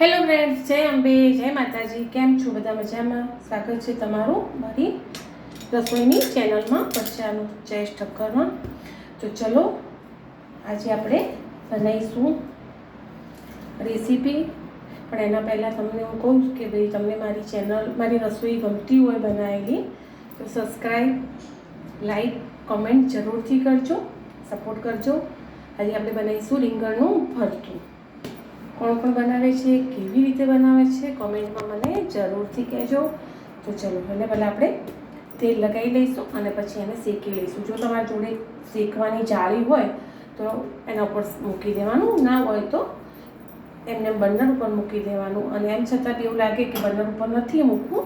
Hello friends જય અંબે, જય માતાજી. કેમ છો બધા મજામાં? સ્વાગત છે તમારું મારી રસોઈની ચેનલમાં પચાનું જયેશ ઠક્કરમાં. તો ચલો, આજે આપણે બનાવીશું રેસીપી. પણ એના પહેલાં તમને હું કહું કે ભાઈ, તમને મારી ચેનલ, મારી રસોઈ ગમતી હોય બનાવેલી, તો સબસ્ક્રાઈબ લાઈક કોમેન્ટ જરૂરથી કરજો સપોર્ટ કરજો. આજે આપણે બનાવીશું રીંગણનું ભરતું. કોણ કોણ બનાવે છે, કેવી રીતે બનાવે છે કોમેન્ટમાં મને જરૂરથી કહેજો. તો ચલો એટલે પહેલાં આપણે તેલ લગાવી લઈશું અને પછી એને શેકી લઈશું. જો તમારા જોડે શેકવાની જાળી હોય, તો એના ઉપર મૂકી દેવાનું. ના હોય તો એમને બર્નર ઉપર મૂકી દેવાનું. અને એમ છતાં એવું લાગે કે બર્નર ઉપર નથી મૂકવું,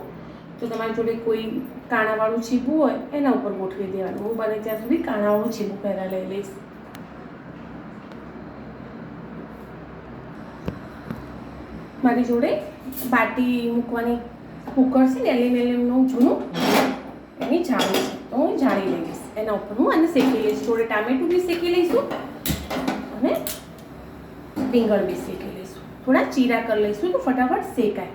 તો તમારી જોડે કોઈ કાણાવાળું ચીબું હોય, એના ઉપર ગોઠવી દેવાનું. હું બને ત્યાં સુધી કાણાવાળું ચીબું પહેલાં લઈ લઈશ. મારી જોડે બાટી મૂકવાની કુકર છે ને એલ્યુમિનિયમનું જૂનું, એની જાળી છે. તો હું જાળી લઈશ. એના ઉપર હું આને શેકી લઈશ. જોડે ટામેટું બી શેકી લઈશું અને રીંગણ બી શેકી લઈશું. થોડા ચીરા કરી લઈશું તો ફટાફટ શેકાય.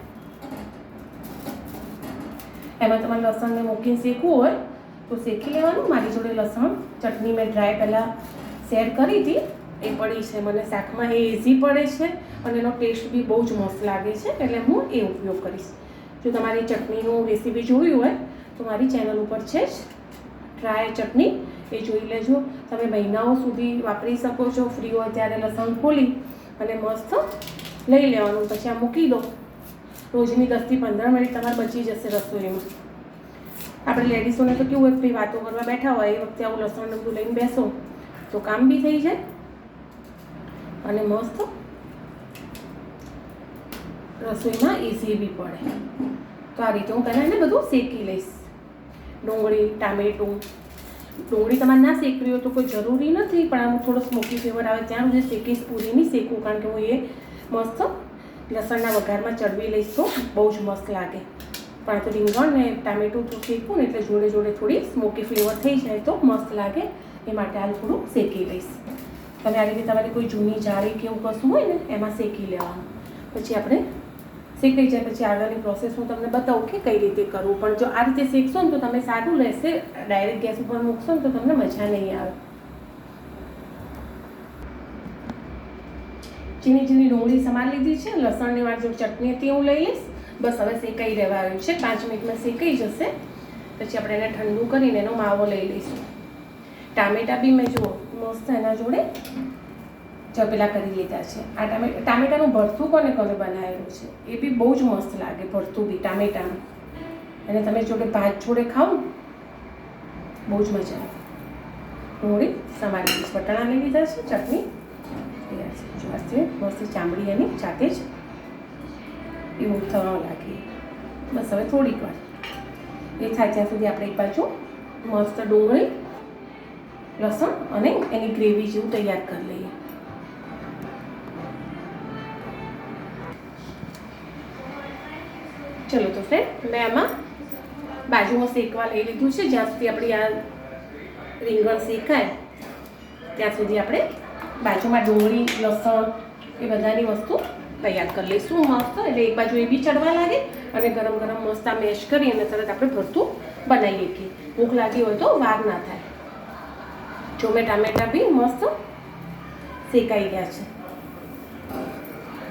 એમાં તમારે લસણને મૂકીને શેકવું હોય તો શેકી લેવાનું. મારી જોડે લસણ, ચટણી મેં ડ્રાય પહેલાં શેર કરી હતી. એ પડી છે. મને શાકમાં એ ઇઝી પડે છે અને એનો ટેસ્ટ બી બહુ જ મસ્ત લાગે છે, એટલે હું એ ઉપયોગ કરીશ. જો તમારી ચટણીનું રેસીપી જોવી હોય, તો મારી ચેનલ ઉપર છે જ ડ્રાય ચટણી. એ જોઈ લેજો. તમે મહિનાઓ સુધી વાપરી શકો છો. ફ્રી હોય ત્યારે લસણ ખોલી અને મસ્ત લઈ લેવાનું. પછી આ મૂકી દો. રોજની દસથી પંદર મિનિટ તમારે બચી જશે રસોઈમાં. આપણે લેડીઝોને તો કેવું હોય, ફ્રી વાતો કરવા બેઠા હોય, એ વખતે આવું લસણ બધું લઈને બેસો, તો કામ બી થઈ જાય. અને મસ્ત રસોઈમાં ઇઝી બી પડે. તો આ રીતે હું પહેલાં એને બધું શેકી લઈશ. ડુંગળી, ટામેટું. ડુંગળી તમારે ના શેકવી હોય તો કોઈ જરૂરી નથી, પણ આમ થોડો સ્મોકી ફ્લેવર આવે ત્યાં સુધી શેકીશ પૂરી નહીં શેકું, કારણ કે હું એ મસ્ત લસણના વઘારમાં ચડવી લઈશ તો બહુ જ મસ્ત લાગે. પણ આ તો રીંગણ ને ટામેટું તો શેકું ને એટલે જોડે જોડે થોડી સ્મોકી ફ્લેવર થઈ જાય તો મસ્ત લાગે. એ માટે હાલ થોડું શેકી લઈશ. તમે આ રીતે તમારી કોઈ જૂની જાળી કે એવું કશું હોય ને, એમાં શેકી લેવાનું. પછી આપણે શેકાઈ જાય પછી આગળની પ્રોસેસ હું તમને બતાવું કે કઈ રીતે કરવું. પણ જો આ રીતે શેકશો ને તો તમે સારું રહેશે. ડાયરેક્ટ ગેસ ઉપર મૂકશો ને તો તમને મજા નહીં આવે. ચીની ચીની ડુંગળી સમાર લીધી છે. લસણની વાર જો ચટણી હતી હું લઈ લઈશ. બસ હવે શેકાઈ રહેવા આવ્યું છે. પાંચ મિનિટમાં શેકાઈ જશે. પછી આપણે એને ઠંડુ કરીને એનો માવો લઈ લઈશું. ટામેટા બી મેં જુઓ મસ્ત એના જોડે ચપેલા કરી લીધા છે. આ ટામેટા ટામેટાનું ભરતું કોને કોને બનાવેલું છે? એ બી બહુ જ મસ્ત લાગે ભરતું બી, ટામેટાનું. અને તમે જોડે ભાત જોડે ખાઓ બહુ જ મજા આવે. ડુંગળી સમારી દીધી વટાણા લઈ લીધા છે, ચટણી. તૈયાર છે, મસ્ત ચામડી એની જાતે જ એવું થવા લાગે. બસ હવે થોડીક વાર. એ થાય ત્યાં સુધી આપણે એક બાજુ મસ્ત ડુંગળી લસણ અને એની ગ્રેવી જેવું તૈયાર કરી લઈએ. ચલો તો ફ્રેન્ડ મેં આમાં બાજુમાં શેકવા લઈ લીધું છે. જ્યાં સુધી આપણી આ રીંગણ શેકાય, ત્યાં સુધી આપણે બાજુમાં ડુંગળી, લસણ એ બધાની વસ્તુ તૈયાર કરી લઈશું. મસ્ત, એટલે એક બાજુ એ બી ચડવા લાગે અને ગરમ ગરમ મસ્ત આ મેશ કરી અને તરત આપણે ભરતું બનાવી શકીએ. ભૂખ લાગી હોય તો વાર ના થાય. જો મેં ટામેટા બી મસ્ત શેકાઈ ગયા છે.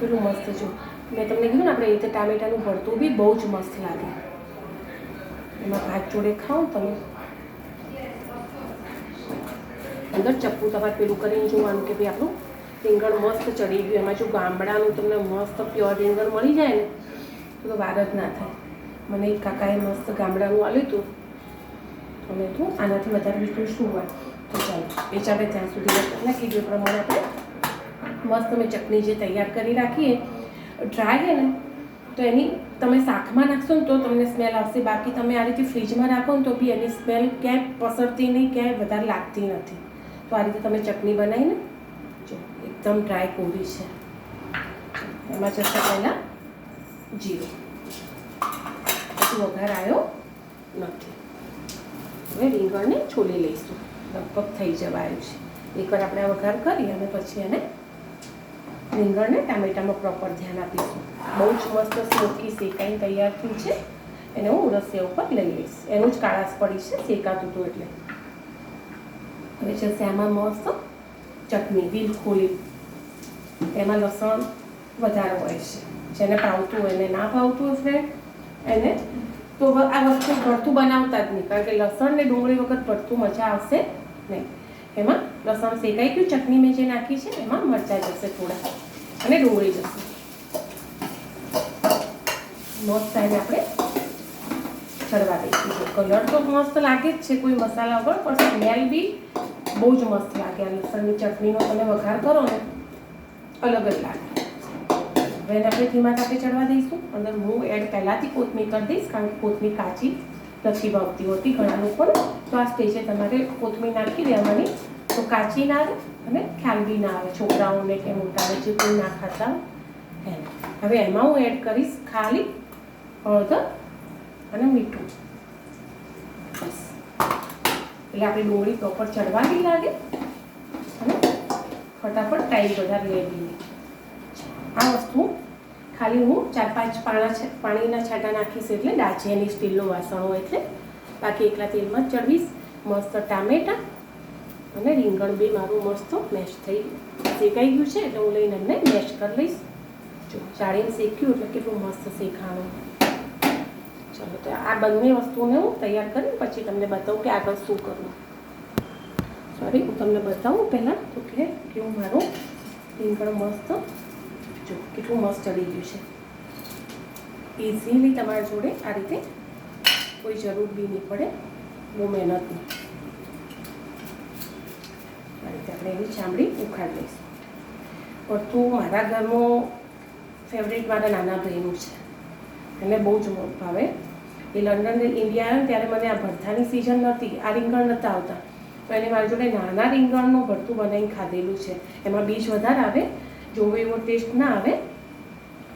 પેલું મસ્ત જો. મેં તમને કીધું ને, આપણે એ રીતે ટામેટાનું ભરતું બી બહુ જ મસ્ત લાગે. એમાં ભાત જોડે ખાઓ તમે. અંદર ચપ્પુ તમારે પેલું કરીને જોવાનું કે ભાઈ આપણું રીંગણ મસ્ત ચડી ગયું. એમાં જો ગામડાનું તમને મસ્ત પ્યોર રીંગણ મળી જાય ને, તો વાર જ ના થાય. મને એક કાકાએ મસ્ત ગામડાનું આવ્યું હતું. અને તું આનાથી વધારે બીજું શું હોય તો ચાલો એ ચાલે ત્યાં સુધી મેં કીધું એ પ્રમાણે આપણે મસ્ત મેં ચટણી જે તૈયાર કરી રાખીએ ડ્રાય છે ને તો એની તમે શાકમાં નાખશો ને તો તમને સ્મેલ આવશે બાકી તમે આ રીતે ફ્રીજમાં રાખો ને તો બી એની સ્મેલ ક્યાંય પસરતી નહીં ક્યાંય વધારે લાગતી નથી તો આ રીતે તમે ચટણી બનાવીને જો એકદમ ડ્રાય કોરી છે એમાં જશે પહેલાં જીરું પછી વઘાર આવ્યો નથી હવે રીંગણને છોલી લઈશું. લગભગ થઈ જવાયું છે. એકવાર આપણે આ વઘાર કરી અને પછી એને રીંગણને ટામેટામાં પ્રોપર ધ્યાન આપીશું. બહુ જ મસ્ત સ્મોકી શેકાઈને તૈયાર થયું છે. એને હું રસિયા ઉપર લઈ લઈશ. એનું જ કાળાશ પડી છે, શેકાતું હતું એટલે. હવે જશે આમાં મસ્ત ચટણી દિલ ખોલી એમાં લસણ વધારે હોય છે. જેને ભાવતું હોય એને ના ભાવતું ફ્રેન્ડ એને તો આ વસ્તુ ભરતું બનાવતા જ નહીં, કારણ કે લસણ ને ડુંગળી વખત ભરતું મજા આવશે નહીં. એમાં લસણ શેકાઈ ગયું, ચટણી મેં જે નાખી છે એમાં મરચાં જશે થોડા અને ડુંગળી જશે. મસ્ત એને આપણે ચડવા દઈશું. કલર તો મસ્ત લાગે જ છે, કોઈ મસાલા વગર પણ સ્મેલ બી બહુ જ મસ્ત લાગે. આ લસણની ચટણીનો તમે વઘાર કરો ને, અલગ જ લાગે. હવે એને આપણે ધીમા તાપે ચડવા દઈશું. અંદર હું એડ પહેલાંથી કોથમીર કરી દઈશ, કારણ કે કોથમીર કાચી નથી ભાવતી હોતી, ઘણા લોકોને તો આ સ્ટેજે તમારે કોથમીર નાખી દેવાની. તો કાચી ના આવે અને ખ્યાલ બી ના આવે. છોકરાઓને કે મોટાને જે કોઈ ના ખાતા હવે એમાં હું એડ કરીશ ખાલી હળદર અને મીઠું. બસ. એટલે આપણી ડુંગળી પ્રોપર ચડવા બી લાગે. અને ફટાફટ ટાઈમ બધા લે બી નહીં. આ વસ્તુ ખાલી હું ચાર પાંચ પાણા પાણીના છાંટા નાખીશ એટલે ડાચી સ્ટીલનું વાસણ હોય એટલે. બાકી એકલા તેલમાં ચડવીશ. મસ્ત ટામેટા અને રીંગણ બી મારું મસ્ત મેશ થઈ શેકાઈ ગયું છે એટલે હું લઈને એમને મેશ કરી લઈશ. જો ચાળીને શેક્યું એટલે કેટલું મસ્ત શેખાણું ચલો, તો આ બંને વસ્તુને હું તૈયાર કરી પછી તમને બતાવું કે આગળ શું કરવું. સોરી હું તમને બતાવું પહેલાં તો કે કેવું મારું રીંગણ મસ્ત જો કેટલું મસ્ત ચડી ગયું છે. ઇઝીલી તમારા જોડે આ રીતે કોઈ જરૂર બી નહીં પડે, બહુ મહેનત નહીં. આ રીતે આપણે એની ચામડી ઉખાડી લઈશું. ભરતું મારા ઘરનું ફેવરેટ મારા નાના ભાઈનું છે. એને બહુ જ ભાવે. એ લંડન ઇન્ડિયા આવ્યો ત્યારે મને આ ભરથાની સિઝન નહોતી, આ રીંગણ નહોતા આવતા. તો એને મારી જોડે નાના રીંગણનું ભરતું બનાવીને ખાધેલું છે. એમાં બીજ વધારે આવે જોવો એવો ટેસ્ટ ના આવે,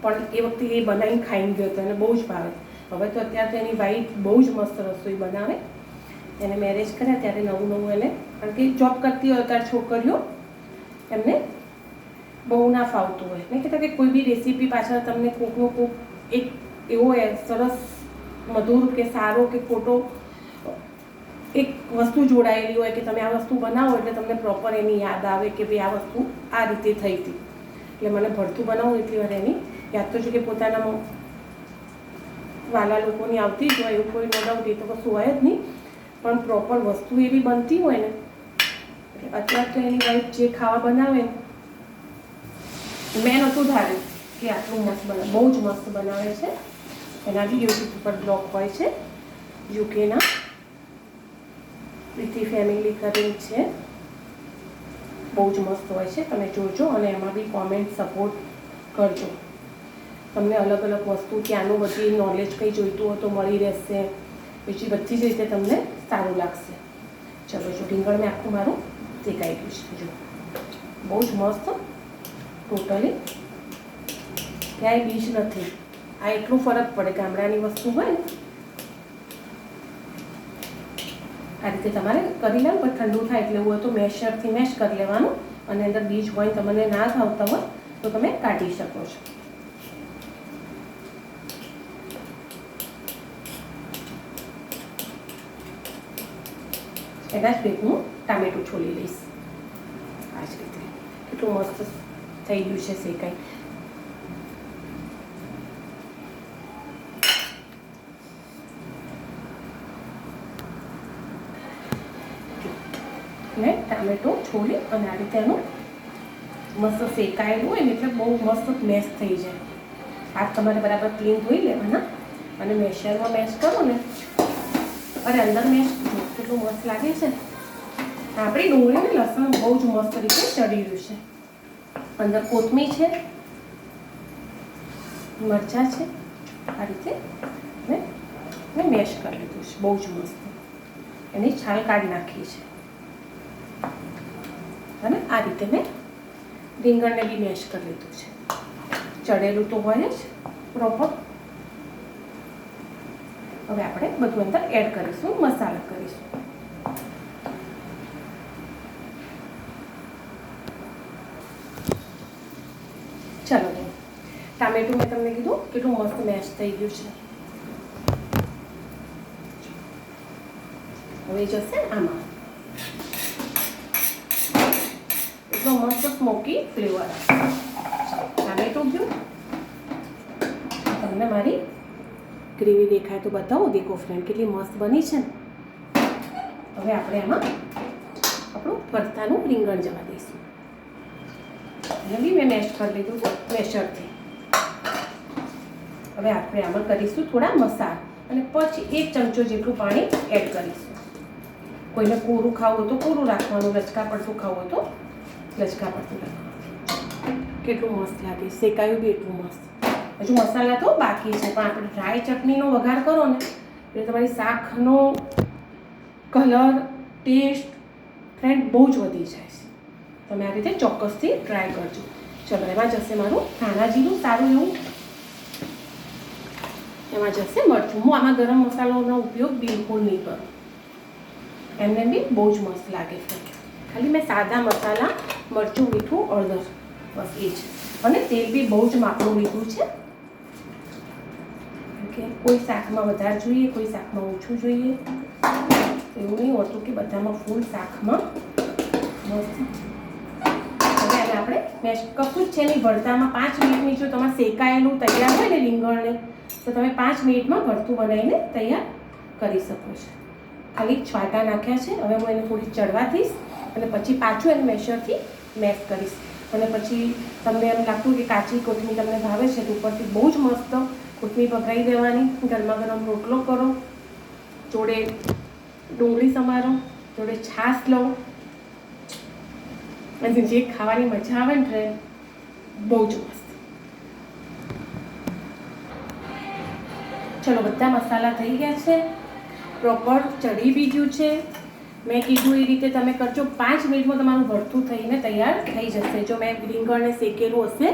પણ એ વખતે એ બનાવીને ખાઈને ગયો હતો એને બહુ જ ભાવે. હવે તો અત્યારે તો એની વાઈફ બહુ જ મસ્ત રસોઈ બનાવે. એને મેરેજ કર્યા, ત્યારે નવું નવું એને, કારણ કે જોબ કરતી હોય ત્યારે છોકરીઓ, એમને બહુ ના ફાવતું હોય. નહીં કહેતા કે કોઈ બી રેસીપી પાછળ તમને કોકનો કોક એક એવો સરસ, મધુર કે સારો કે ખોટો એક વસ્તુ જોડાયેલી હોય કે તમે આ વસ્તુ બનાવો એટલે તમને પ્રોપર એની યાદ આવે કે ભાઈ આ વસ્તુ આ રીતે થઈ હતી. એટલે મને ભરતું બનાવવું એટલી વાર એની. યાદ તો છે કે પોતાના વાલા લોકોની આવતી જ હોય એવું કોઈ નો એ તો કશું હોય જ નહીં. પણ પ્રોપર વસ્તુ એવી બનતી હોય ને, એટલે અત્યારે તો એની વાઈફ જે ખાવા બનાવે ને, મેં નહોતું ધાર્યું કે આટલું મસ્ત બનાવે બહુ જ મસ્ત બનાવે છે. એના બી યુટ્યુબ ઉપર બ્લોગ હોય છે. યુકેના પ્રીતિ ફેમિલી કરીને છે. બહુ જ મસ્ત હોય છે. તમે જોજો અને એમાં બી કોમેન્ટ સપોર્ટ કરજો. તમને અલગ અલગ વસ્તુ ત્યાંનું બધી નોલેજ કંઈ જોઈતું હોય તો મળી રહેશે. બીજી બધી જ રીતે તમને સારું લાગશે. ચલો, જો ઢીંગણ મેં આખું મારું શેકાઈ ગયું છે. જો. બહુ જ મસ્ત ટોટલી ક્યાંય બીજ નથી. આ એટલું ફરક પડે ગામડાની વસ્તુ હોય ને આ રીતે તમારે કરી લેવું, પણ ઠંડુ થાય એટલે એવું હોય તો મેશરથી મેશ કરી લેવાનું અને અંદર બીજ હોય તમને ના ભાવતા હોય તો તમે કાઢી શકો છો. એના જ ભેગું ટામેટું છોલી લઈશ. આ જ રીતે. કેટલું મસ્ત થઈ ગયું છે શેકાઈ ને ટામેટો છોલી અને આ રીતે એનું મસ્ત શેકાયેલું હોય ને એટલે બહુ મસ્ત મેશ થઈ જાય. હાથ તમારે બરાબર ક્લીન ધોઈ લેવાના અને મેશરમાં મેશ કરો ને. અરે અંદર મેશ કેટલું મસ્ત લાગે છે. આપણી ડુંગળી ને લસણ બહુ જ મસ્ત રીતે ચડી રહ્યું છે. અંદર કોથમીર છે, મરચાં છે, આ રીતે મેં મેશ કરી લીધું છે, બહુ જ મસ્ત. એની છાલ કાઢી નાખી છે. અને આ રીતે મેં રીંગણને બી મેશ કરી લીધું છે. ચડેલું તો હોય જ પ્રોપર હવે આપણે બધું અંદર એડ કરીશું, મસાલા કરીશું. ચાલો ટામેટું મેં તમને કીધું, કેટલું મસ્ત મેશ થઈ ગયું છે. હવે જશે આમાં. એટલો મસ્ત સ્મોકી ફ્લેવર ટામેટું ગયું તમને મારી ગ્રેવી દેખાય તો બતાવો. દેખો ફ્રેન્ડ કેટલી મસ્ત બની છે ને. હવે આપણે એમાં આપણું ભરતાનું રીંગણ જવા દઈશું. એને મેં મેશ કરી લીધું છે મેશરથી હવે આપણે આમાં કરીશું થોડા મસાલા અને પછી એક ચમચો જેટલું પાણી એડ કરીશું. કોઈને કોરું ખાવું હોય તો કોરું રાખવાનું, લચકા પડતું ખાવું હોય તો લચકા પડતું રાખવાનું કેટલું મસ્ત લાગે શેકાયું બી એટલું મસ્ત. હજુ મસાલા તો બાકી છે પણ આપણે ડ્રાય ચટણીનો વઘાર કરો ને એટલે તમારી શાકનો કલર ટેસ્ટ ફ્રેન્ડ બહુ જ વધી જાય છે. તમે આ રીતે ચોક્કસથી ટ્રાય કરજો. ચલો એમાં જશે મારું ખાનાજીનું સારું એવું. એમાં જશે મરચું. હું આમાં ગરમ મસાલાનો ઉપયોગ બિલકુલ નહીં કરું. એમને બી બહુ જ મસ્ત લાગે છે. ખાલી મેં સાદા મસાલા, મરચું, મીઠું હળદર બસ એ જ. અને તેલ બી બહુ જ માપનું લીધું છે. કે કોઈ શાકમાં વધારે જોઈએ, કોઈ શાકમાં ઓછું જોઈએ. એવું નહીં હોતું કે બધામાં ફૂલ શાકમાં હવે આને આપણે મેશ કશું જ છે નહીં, ભરતામાં પાંચ મિનિટની જો તમારે શેકાયેલું તૈયાર હોય ને રીંગણને તો તમે પાંચ મિનિટમાં ભરતું બનાવીને તૈયાર કરી શકો છો. ખાલી છાંટા નાખ્યા છે. હવે હું એને થોડી ચડવા દઈશ. અને પછી પાછું એને મેશરથી મેશ કરીશ. અને પછી તમને એમ લાગતું કે કાચી કોથમીર તમને ભાવે છે તો ઉપરથી બહુ જ મસ્ત કોથમીર પકડાઈ દેવાની. ગરમા ગરમ રોટલો કરો, જોડે ડુંગળી સમારો, જોડે છાશ લો. અને જે ખાવાની મજા આવે ને બહુ જ મસ્ત. ચલો, બધા મસાલા થઈ ગયા છે. પ્રોપર ચડી બી ગયું છે. મેં કીધું એ રીતે તમે કરજો. પાંચ મિનિટમાં તમારું ભરતું થઈને તૈયાર થઈ જશે. જો મેં રીંગણને શેકેલું હશે,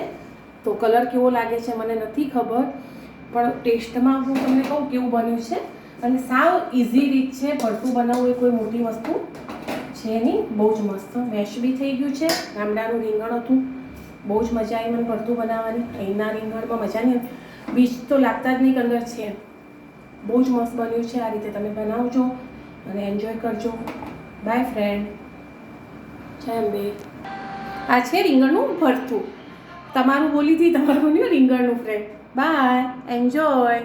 તો કલર કેવો લાગે છે મને નથી ખબર, પણ ટેસ્ટમાં હું તમને કહું કેવું બન્યું છે. અને સાવ ઇઝી રીત છે. ભરતું બનાવવું એ કોઈ મોટી વસ્તુ છે નહીં. બહુ જ મસ્ત. મેશ બી થઈ ગયું છે. ગામડાનું રીંગણ હતું. બહુ જ મજા આવી મને ભરતું બનાવવાની. અહીંના રીંગણમાં મજા નહીં બીજ તો લાગતા જ નહીં અંદર છે. બહુ જ મસ્ત બન્યું છે. આ રીતે તમે બનાવજો અને એન્જોય કરજો. બાય ફ્રેન્ડ જય અંબે. આ છે રીંગણનું ભરતું. તમારું બોલી હતી તમારું બન્યું રીંગણનું ફ્રેન્ડ બાય એન્જોય